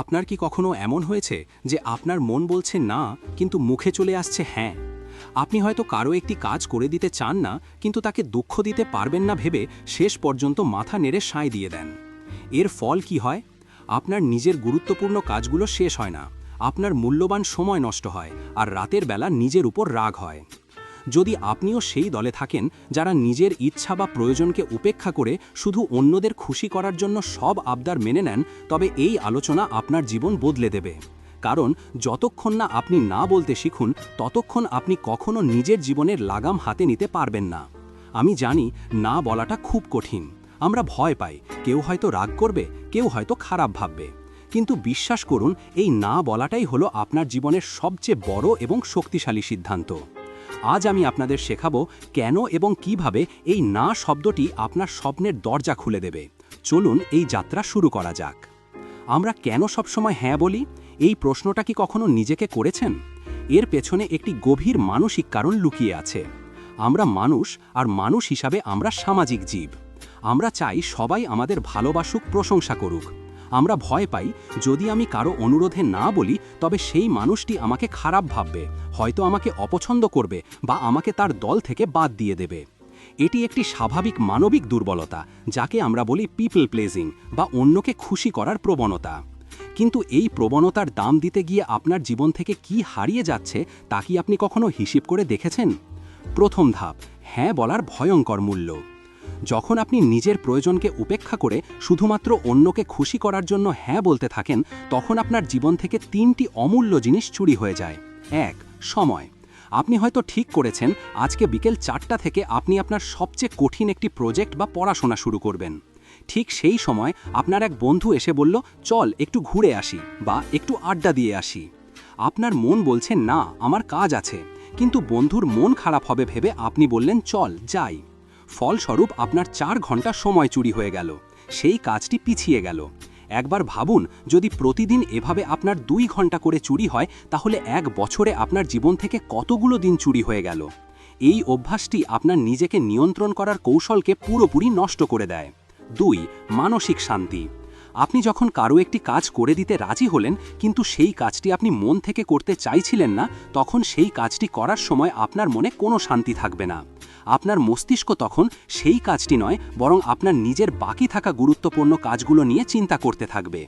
আপনার কি কখনো এমন হয়েছে যে আপনার মন বলছে না, কিন্তু মুখে চলে আসছে হ্যাঁ? আপনি হয়তো কারও একটি কাজ করে দিতে চান না, কিন্তু তাকে দুঃখ দিতে পারবেন না ভেবে শেষ পর্যন্ত মাথা নেড়ে সায় দিয়ে দেন। এর ফল কি হয়? আপনার নিজের গুরুত্বপূর্ণ কাজগুলো শেষ হয় না। আপনার মূল্যবান সময় নষ্ট হয়, আর রাতের বেলা নিজের উপর রাগ হয়। যদি আপনিও সেই দলে থাকেন যারা নিজের ইচ্ছা বা প্রয়োজনকে উপেক্ষা করে শুধু অন্যদের খুশি করার জন্য সব আবদার মেনে নেন, তবে এই আলোচনা আপনার জীবন বদলে দেবে। কারণ যতক্ষণ না আপনি না বলতে শিখুন, ততক্ষণ আপনি কখনো নিজের জীবনের লাগাম হাতে নিতে পারবেন না। আমি জানি না বলাটা খুব কঠিন। আমরা ভয় পাই, কেউ হয়তো রাগ করবে, কেউ হয়তো খারাপ ভাববে। কিন্তু বিশ্বাস করুন, এই না বলাটাই হলো আপনার জীবনের সবচেয়ে বড় এবং শক্তিশালী সিদ্ধান্ত। আজ আমি আপনাদের শেখাবো কেন এবং কীভাবে এই না শব্দটি আপনার স্বপ্নের দরজা খুলে দেবে। চলুন এই যাত্রা শুরু করা যাক। আমরা কেন সবসময় হ্যাঁ বলি? এই প্রশ্নটা কি কখনো নিজেকে করেছেন? এর পেছনে একটি গভীর মানসিক কারণ লুকিয়ে আছে। আমরা মানুষ আর মানুষ হিসাবে আমরা সামাজিক জীব। আমরা চাই সবাই আমাদের ভালোবাসুক, প্রশংসা করুক। আমরা ভয় পাই যদি আমি কারও অনুরোধে না বলি, তবে সেই মানুষটি আমাকে খারাপ ভাববে, হয়তো আমাকে অপছন্দ করবে বা আমাকে তার দল থেকে বাদ দিয়ে দেবে। এটি একটি স্বাভাবিক মানবিক দুর্বলতা, যাকে আমরা বলি পিপল প্লেজিং বা অন্যকে খুশি করার প্রবণতা। কিন্তু এই প্রবণতার দাম দিতে গিয়ে আপনার জীবন থেকে কি হারিয়ে যাচ্ছে, তা কি আপনি কখনো হিসিব করে দেখেছেন? প্রথম ধাপ হ্যাঁ বলার ভয়ঙ্কর মূল্য। যখন আপনি নিজের প্রয়োজনকে উপেক্ষা করে শুধুমাত্র অন্যকে খুশি করার জন্য হ্যাঁ বলতে থাকেন, তখন আপনার জীবন থেকে তিনটি অমূল্য জিনিস চুরি হয়ে যায়। এক, সময়। আপনি হয়তো ঠিক করেছেন, আজকে বিকেল চারটা থেকে আপনি আপনার সবচেয়ে কঠিন একটি প্রজেক্ট বা পড়াশোনা শুরু করবেন। ঠিক সেই সময় আপনার এক বন্ধু এসে বলল, চল, একটু ঘুরে আসি বা একটু আড্ডা দিয়ে আসি। আপনার মন বলছে, না, আমার কাজ আছে। কিন্তু বন্ধুর মন খারাপ হবে ভেবে আপনি বললেন, চল, যাই। ফলস্বরূপ আপনার চার ঘণ্টা সময় চুরি হয়ে গেল। সেই কাজটি পিছিয়ে গেল। একবার ভাবুন, যদি প্রতিদিন এভাবে আপনার দুই ঘণ্টা করে চুরি হয়, তাহলে এক বছরে আপনার জীবন থেকে কতগুলো দিন চুরি হয়ে গেল? এই অভ্যাসটি আপনার নিজেকে নিয়ন্ত্রণ করার কৌশলকে পুরোপুরি নষ্ট করে দেয়। দুই, মানসিক শান্তি। আপনি যখন কারও একটি কাজ করে দিতে রাজি হলেন, কিন্তু সেই কাজটি আপনি মন থেকে করতে চাইছিলেন না, তখন সেই কাজটি করার সময় আপনার মনে কোনো শান্তি থাকবে না। আপনার মস্তিষ্ক তখন সেই কাজটি নয়, বরং আপনার নিজের বাকি থাকা গুরুত্বপূর্ণ কাজগুলো নিয়ে চিন্তা করতে থাকবে।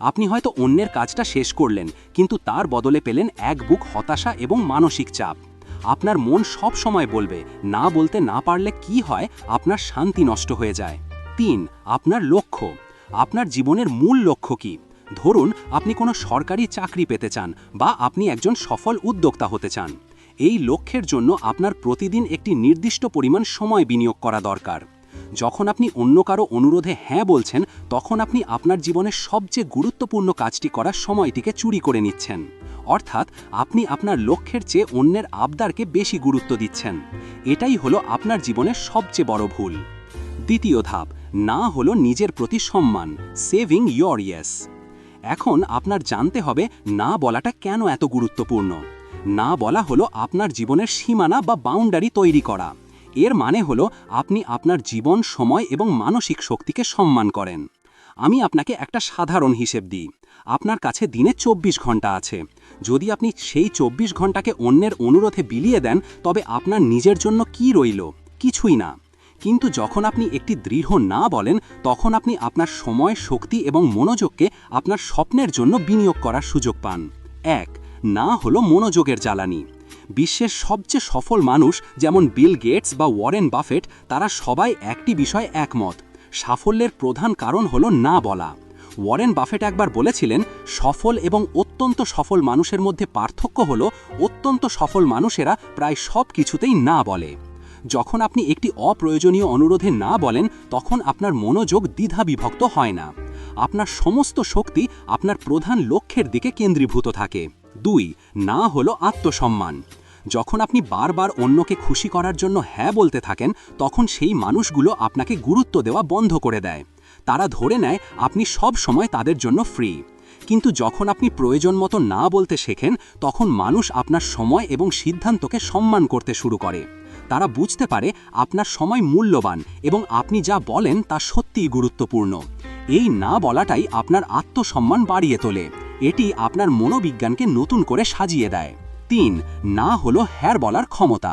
আপনি হয়তো অন্যের কাজটা শেষ করলেন, কিন্তু তার বদলে পেলেন এক বুক হতাশা এবং মানসিক চাপ। আপনার মন সব সময় বলবে, না বলতে না পারলে কি হয়? আপনার শান্তি নষ্ট হয়ে যায়। তিন, আপনার লক্ষ্য। আপনার জীবনের মূল লক্ষ্য কি? ধরুন, আপনি কোনো সরকারি চাকরি পেতে চান বা আপনি একজন সফল উদ্যোক্তা হতে চান। এই লক্ষ্যের জন্য আপনার প্রতিদিন একটি নির্দিষ্ট পরিমাণ সময় বিনিয়োগ করা দরকার। যখন আপনি অন্য কারও অনুরোধে হ্যাঁ বলছেন, তখন আপনি আপনার জীবনের সবচেয়ে গুরুত্বপূর্ণ কাজটি করার সময়টিকে চুরি করে নিচ্ছেন। অর্থাৎ, আপনি আপনার লক্ষ্যের চেয়ে অন্যের আবদারকে বেশি গুরুত্ব দিচ্ছেন। এটাই হলো আপনার জীবনের সবচেয়ে বড় ভুল। দ্বিতীয় ধাপ, না হলো নিজের প্রতি সম্মান সেভিং ইয়র ইয়েস এখন আপনার জানতে হবে, না বলাটা কেন এত গুরুত্বপূর্ণ? না বলা হলো আপনার জীবনের সীমানা বা বাউন্ডারি তৈরি করা। এর মানে হলো আপনি আপনার জীবন, সময় এবং মানসিক শক্তিকে সম্মান করেন। আমি আপনাকে একটা সাধারণ হিসেব দিই। আপনার কাছে দিনে ২৪ ঘণ্টা আছে। যদি আপনি সেই ২৪ ঘন্টাকে অন্যের অনুরোধে বিলিয়ে দেন, তবে আপনার নিজের জন্য কি রইল? কিছুই না। কিন্তু যখন আপনি একটি দৃঢ় না বলেন, তখন আপনি আপনার সময়, শক্তি এবং মনোযোগকে আপনার স্বপ্নের জন্য বিনিয়োগ করার সুযোগ পান। এক না হলো মনোযোগের জ্বালানি। বিশ্বের সবচেয়ে সফল মানুষ যেমন বিল গেটস বা ওয়ারেন বাফেট, তারা সবাই একটি বিষয় একমত। সাফল্যের প্রধান কারণ হলো না বলা। ওয়ারেন বাফেট একবার বলেছিলেন, সফল এবং অত্যন্ত সফল মানুষের মধ্যে পার্থক্য হল অত্যন্ত সফল মানুষেরা প্রায় সব কিছুতেই না বলে। যখন আপনি একটি অপ্রয়োজনীয় অনুরোধে না বলেন, তখন আপনার মনোযোগ দ্বিধা বিভক্ত হয় না। আপনার সমস্ত শক্তি আপনার প্রধান লক্ষ্যের দিকে কেন্দ্রীভূত থাকে। দুই, না হলো আত্মসম্মান। যখন আপনি বারবার অন্যকে খুশি করার জন্য হ্যাঁ বলতে থাকেন, তখন সেই মানুষগুলো আপনাকে গুরুত্ব দেওয়া বন্ধ করে দেয়। তারা ধরে নেয় আপনি সব সময় তাদের জন্য ফ্রি কিন্তু যখন আপনি প্রয়োজন মতো না বলতে শেখেন, তখন মানুষ আপনার সময় এবং সিদ্ধান্তকে সম্মান করতে শুরু করে। তারা বুঝতে পারে আপনার সময় মূল্যবান এবং আপনি যা বলেন তা সত্যিই গুরুত্বপূর্ণ। এই না বলাটাই আপনার আত্মসম্মান বাড়িয়ে তোলে। এটি আপনার মনোবিজ্ঞানকে নতুন করে সাজিয়ে দেয়। তিন, না হলো হ্যাঁ বলার ক্ষমতা।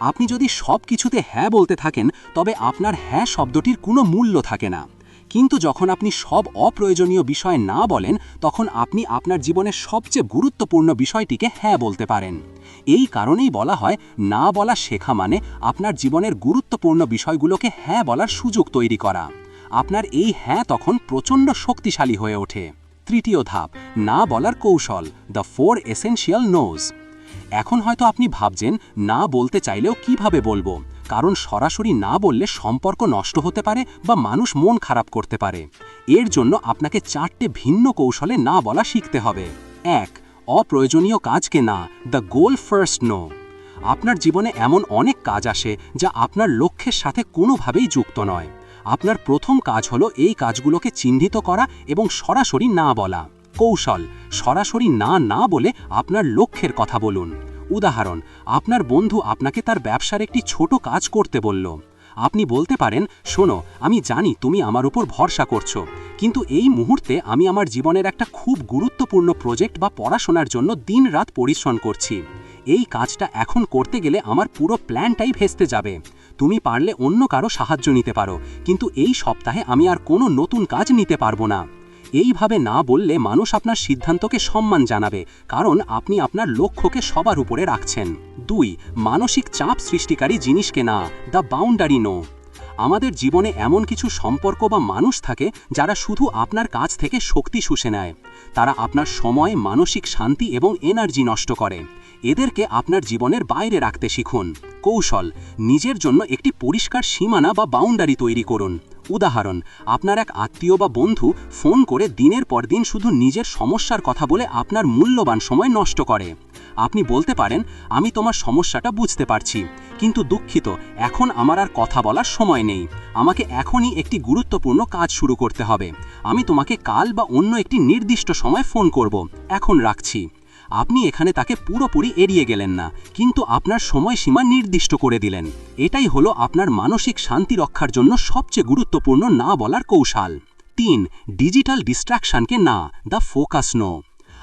আপনি যদি সব কিছুতে হ্যাঁ বলতে থাকেন, তবে আপনার হ্যাঁ শব্দটির কোনো মূল্য থাকে না। কিন্তু যখন আপনি সব অপ্রয়োজনীয় বিষয় না বলেন, তখন আপনি আপনার জীবনের সবচেয়ে গুরুত্বপূর্ণ বিষয়টিকে হ্যাঁ বলতে পারেন। এই কারণেই বলা হয়, না বলা শেখা মানে আপনার জীবনের গুরুত্বপূর্ণ বিষয়গুলোকে হ্যাঁ বলার সুযোগ তৈরি করা। আপনার এই হ্যাঁ তখন প্রচণ্ড শক্তিশালী হয়ে ওঠে। তৃতীয় ধাপ, না বলার কৌশল দ্য ফোর এসেনশিয়াল নোজ এখন হয়তো আপনি ভাবছেন, না বলতে চাইলেও কীভাবে বলব? কারণ সরাসরি না বললে সম্পর্ক নষ্ট হতে পারে বা মানুষ মন খারাপ করতে পারে। এর জন্য আপনাকে চারটে ভিন্ন কৌশলে না বলা শিখতে হবে। এক, অপ্রয়োজনীয় কাজকে না দ্য গোল ফার্স্ট নো আপনার জীবনে এমন অনেক কাজ আসে যা আপনার লক্ষ্যের সাথে কোনোভাবেই যুক্ত নয়। আপনার প্রথম কাজ হলো এই কাজগুলোকে চিহ্নিত করা এবং সরাসরি না বলা। কৌশল, সরাসরি না না বলে আপনার লক্ষ্যের কথা বলুন। উদাহরণ, আপনার বন্ধু আপনাকে তার ব্যবসার একটি ছোট কাজ করতে বলল। আপনি বলতে পারেন, শোনো, আমি জানি তুমি আমার উপর ভরসা করছ, কিন্তু এই মুহূর্তে আমি আমার জীবনের একটা খুব গুরুত্বপূর্ণ প্রজেক্ট বা পড়াশোনার জন্য দিন রাত পরিশ্রম করছি। এই কাজটা এখন করতে গেলে আমার পুরো প্ল্যানটাই ভেস্তে যাবে। তুমি পারলে অন্য কারও সাহায্য নিতে পারো, কিন্তু এই সপ্তাহে আমি আর কোনো নতুন কাজ নিতে পারব না। এইভাবে না বললে মানুষ আপনার সিদ্ধান্তকে সম্মান জানাবে, কারণ আপনি আপনার লক্ষ্যকে সবার উপরে রাখছেন। দুই, মানসিক চাপ সৃষ্টিকারী জিনিসকে না দ্য বাউন্ডারি নো আমাদের জীবনে এমন কিছু সম্পর্ক বা মানুষ থাকে যারা শুধু আপনার কাছ থেকে শক্তি শুষে নেয়। তারা আপনার সময়, মানসিক শান্তি এবং এনার্জি নষ্ট করে। এদেরকে আপনার জীবনের বাইরে রাখতে শিখুন। কৌশল, নিজের জন্য একটি পরিষ্কার সীমানা বা বাউন্ডারি তৈরি করুন। উদাহরণ, আপনার এক আত্মীয় বা বন্ধু ফোন করে দিনের পর দিন শুধু নিজের সমস্যার কথা বলে আপনার মূল্যবান সময় নষ্ট করে। আপনি বলতে পারেন, আমি তোমার সমস্যাটা বুঝতে পারছি। কিন্তু দুঃখিত, এখন আমার আর কথা বলার সময় নেই। আমাকে এখনই একটি গুরুত্বপূর্ণ কাজ শুরু করতে হবে। আমি তোমাকে কাল বা অন্য একটি নির্দিষ্ট সময় ফোন করব। এখন রাখছি। আপনি এখানে তাকে পুরোপুরি এড়িয়ে গেলেন না, কিন্তু আপনার সময়সীমা নির্দিষ্ট করে দিলেন। এটাই হলো আপনার মানসিক শান্তি রক্ষার জন্য সবচেয়ে গুরুত্বপূর্ণ না বলার কৌশল। তিন, ডিজিটাল ডিস্ট্রাকশনকে না, দ্য ফোকাস নো।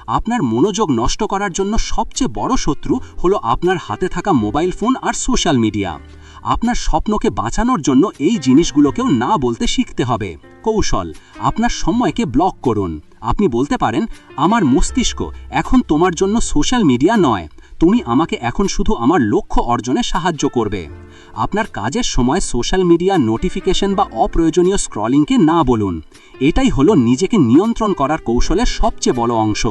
আপনার মনোযোগ নষ্ট করার জন্য সবচেয়ে বড় শত্রু হলো আপনার হাতে থাকা মোবাইল ফোন আর সোশ্যাল মিডিয়া। আপনার স্বপ্নকে বাঁচানোর জন্য এই জিনিসগুলোকেও না বলতে শিখতে হবে। কৌশল, আপনার সময়কে ব্লক করুন। আপনি বলতে পারেন, আমার মস্তিষ্ক এখন তোমার জন্য সোশ্যাল মিডিয়া নয়। তুমি আমাকে এখন শুধু আমার লক্ষ্য অর্জনে সাহায্য করবে। আপনার কাজের সময় সোশ্যাল মিডিয়া নোটিফিকেশন বা অপ্রয়োজনীয় স্ক্রলিংকে না বলুন। এটাই হলো নিজেকে নিয়ন্ত্রণ করার কৌশলের সবচেয়ে বড় অংশ।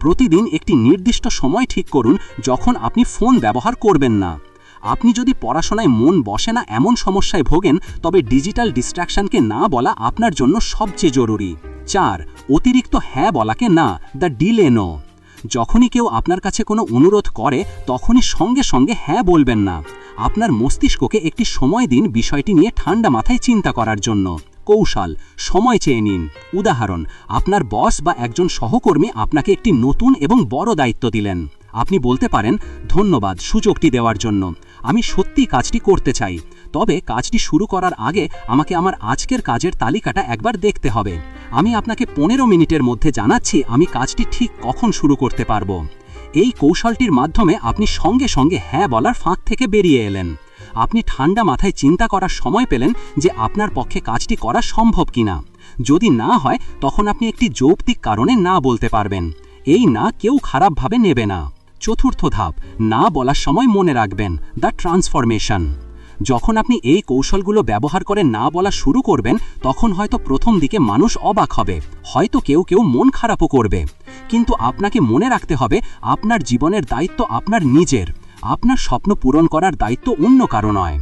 প্রতিদিন একটি নির্দিষ্ট সময় ঠিক করুন যখন আপনি ফোন ব্যবহার করবেন না। আপনি যদি পড়াশোনায় মন বসে না এমন সমস্যায় ভোগেন, তবে ডিজিটাল ডিস্ট্রাকশনকে না বলা আপনার জন্য সবচেয়ে জরুরি। চার, অতিরিক্ত হ্যাঁ বলাকে না, দ্য ডিলে নো। যখনই কেউ আপনার কাছে কোনো অনুরোধ করে, তখনই সঙ্গে সঙ্গে হ্যাঁ বলবেন না। আপনার মস্তিষ্ককে একটি সময় দিন বিষয়টি নিয়ে ঠান্ডা মাথায় চিন্তা করার জন্য। কৌশল, সময় চেয়ে নিন। উদাহরণ, আপনার বস বা একজন সহকর্মী আপনাকে একটি নতুন এবং বড় দায়িত্ব দিলেন। আপনি বলতে পারেন, ধন্যবাদ, সুযোগটি দেওয়ার জন্য। আমি সত্যি কাজটি করতে চাই। তবে কাজটি শুরু করার আগে আমাকে আমার আজকের কাজের তালিকাটা একবার দেখতে হবে। আমি আপনাকে পনেরো মিনিটের মধ্যে জানাচ্ছি আমি কাজটি ঠিক কখন শুরু করতে পারব। এই কৌশলটির মাধ্যমে আপনি সঙ্গে সঙ্গে হ্যাঁ বলার ফাঁক থেকে বেরিয়ে এলেন। আপনি ঠান্ডা মাথায় চিন্তা করার সময় পেলেন যে আপনার পক্ষে কাজটি করা সম্ভব কিনা। যদি না হয়, তখন আপনি একটি যৌক্তিক কারণে না বলতে পারবেন। এই না কেউ খারাপভাবে নেবে না। চতুর্থ ধাপ, না বলার সময় মনে রাখবেন। The transformation. যখন আপনি এই কৌশলগুলো ব্যবহার করে না বলা শুরু করবেন, তখন হয়তো প্রথম দিকে মানুষ অবাক হবে। হয়তো কেউ কেউ মন খারাপও করবে। কিন্তু আপনাকে মনে রাখতে হবে, আপনার জীবনের দায়িত্ব আপনার নিজের। আপনার স্বপ্ন পূরণ করার দায়িত্ব অন্য কারও নয়।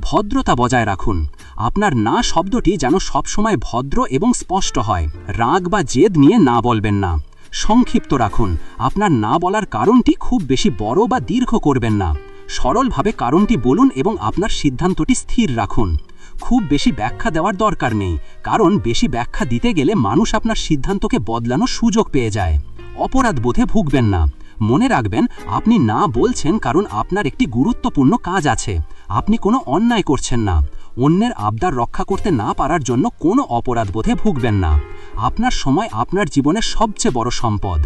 ভদ্রতা বজায় রাখুন। আপনার না শব্দটি যেন সবসময় ভদ্র এবং স্পষ্ট হয়। রাগ বা জেদ নিয়ে না বলবেন না। সংক্ষিপ্ত রাখুন। আপনার না বলার কারণটি খুব বেশি বড় বা দীর্ঘ করবেন না। সরলভাবে কারণটি বলুন এবং আপনার সিদ্ধান্তটি স্থির রাখুন। খুব বেশি ব্যাখ্যা দেওয়ার দরকার নেই, কারণ বেশি ব্যাখ্যা দিতে গেলে মানুষ আপনার সিদ্ধান্তকে বদলানোর সুযোগ পেয়ে যায়। অপরাধ বোধে ভুগবেন না। মনে রাখবেন, আপনি না বলছেন কারণ আপনার একটি গুরুত্বপূর্ণ কাজ আছে। আপনি কোনো অন্যায় করছেন না। অন্যের আবদার রক্ষা করতে না পারার জন্য কোনো অপরাধ বোধে ভুগবেন না। আপনার সময় আপনার জীবনের সবচেয়ে বড় সম্পদ।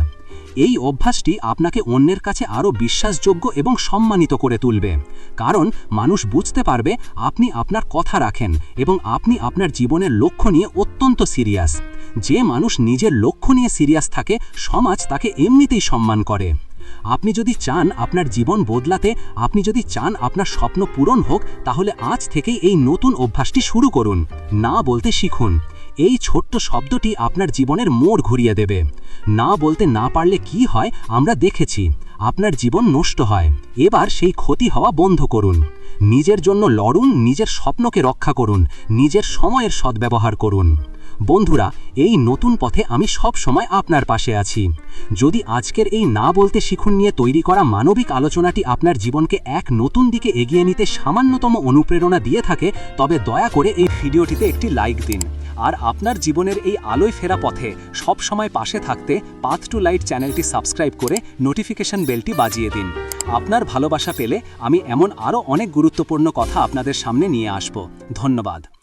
এই অভ্যাসটি আপনাকে অন্যের কাছে আরও বিশ্বাসযোগ্য এবং সম্মানিত করে তুলবে। কারণ মানুষ বুঝতে পারবে আপনি আপনার কথা রাখেন এবং আপনি আপনার জীবনের লক্ষ্য নিয়ে অত্যন্ত সিরিয়াস। যে মানুষ নিজের লক্ষ্য নিয়ে সিরিয়াস থাকে, সমাজ তাকে এমনিতেই সম্মান করে। আপনি যদি চান আপনার জীবন বদলাতে, আপনি যদি চান আপনার স্বপ্ন পূরণ হোক, তাহলে আজ থেকেই এই নতুন অভ্যাসটি শুরু করুন। না বলতে শিখুন। এই ছোট্ট শব্দটি আপনার জীবনের মোড় ঘুরিয়ে দেবে। না বলতে না পারলে কি হয়, আমরা দেখেছি। আপনার জীবন নষ্ট হয়। এবার সেই ক্ষতি হওয়া বন্ধ করুন। নিজের জন্য লড়ুন, নিজের স্বপ্নকে রক্ষা করুন, নিজের সময়ের সদ্ব্যবহার করুন। বন্ধুরা, এই নতুন পথে আমি সব সময় আপনার পাশে আছি। যদি আজকের এই না বলতে শিখুন নিয়ে তৈরি করা মানবিক আলোচনাটি আপনার জীবনকে এক নতুন দিকে এগিয়ে নিতে সামান্যতম অনুপ্রেরণা দিয়ে থাকে, তবে দয়া করে এই ভিডিওটিতে একটি লাইক দিন। আর আপনার জীবনের এই আলোয় ফেরা পথে সব সময় পাশে থাকতে পাথ টু লাইট চ্যানেলটি সাবস্ক্রাইব করে নোটিফিকেশন বেলটি বাজিয়ে দিন। আপনার ভালোবাসা পেলে আমি এমন আরও অনেক গুরুত্বপূর্ণ কথা আপনাদের সামনে নিয়ে আসব। ধন্যবাদ।